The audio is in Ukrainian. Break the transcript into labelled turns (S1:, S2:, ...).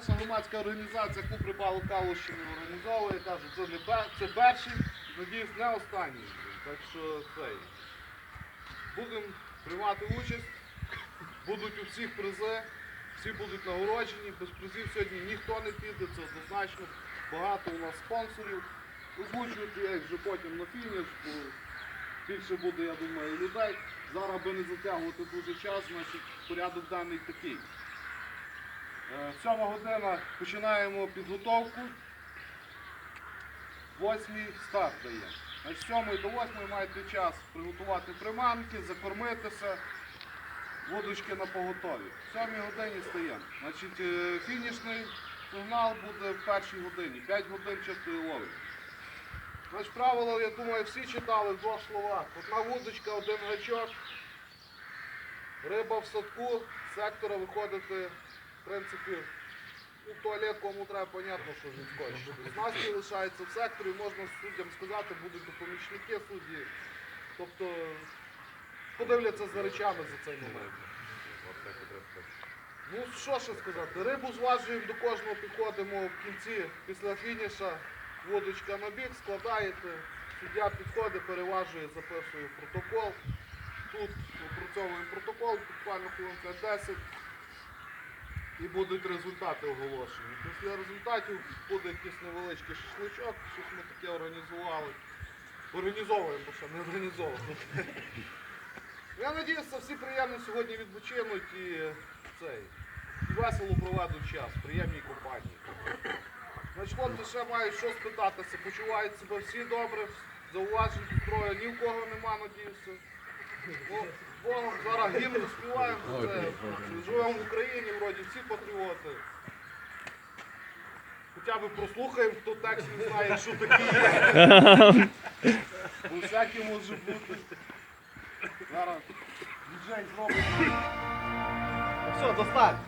S1: наша громадська організація рибалок Калущини організовує. Кажу, це не це перший, надіюсь, не останній. Так що цей. Будемо приймати участь, будуть у всіх призи, всі будуть нагороджені. Без призів сьогодні ніхто не піде, це однозначно. Багато у нас спонсорів. Озвучувати я їх вже потім на фініш, бо більше буде, я думаю, людей. Зараз, аби не затягувати дуже час, значить порядок денний такий. Е, Сьома година починаємо підготовку. Восьмій старт даємо. З сьомої до восьмої маєте час приготувати приманки, закормитися, водочки на поготові. В сьомій годині стаємо. Значить, е, фінішний сигнал буде в першій годині. 5 годин чистої лови. Значить, правило, я думаю, всі читали в двох словах. Одна вудочка, один гачок. Риба в садку, з сектора виходити, в принципі, у туалет кому треба, понятно, що відскочить. Знасті лишаються в секторі, можна суддям сказати, будуть допомічники судді. Тобто подивляться за речами за цей момент. Ну що ще сказати, рибу зважуємо, до кожного підходимо в кінці після фініша, водочка на бік, складаєте, суддя підходить, переважує, записує протокол. Тут опрацьовуємо протокол, буквально хвилин 5-10 і будуть результати оголошені. Після результатів буде якийсь невеличкий шашличок, щось ми таке організували. Організовуємо, бо що не організовуємо. Я сподіваюся, всі приємно сьогодні відпочинуть і цей, і весело проведуть час, приємній компанії. Значить, ще мають що спитатися, почувають себе всі добре, зауважень строю, ні в кого нема, надіюся. Богом зараз гімн співаємо, за це. живемо в Україні, вроді всі патріоти. Хоча б прослухаємо, хто текст не знає, що таке є. Бо всяке може бути. Зараз діджей зробить. Все, достань.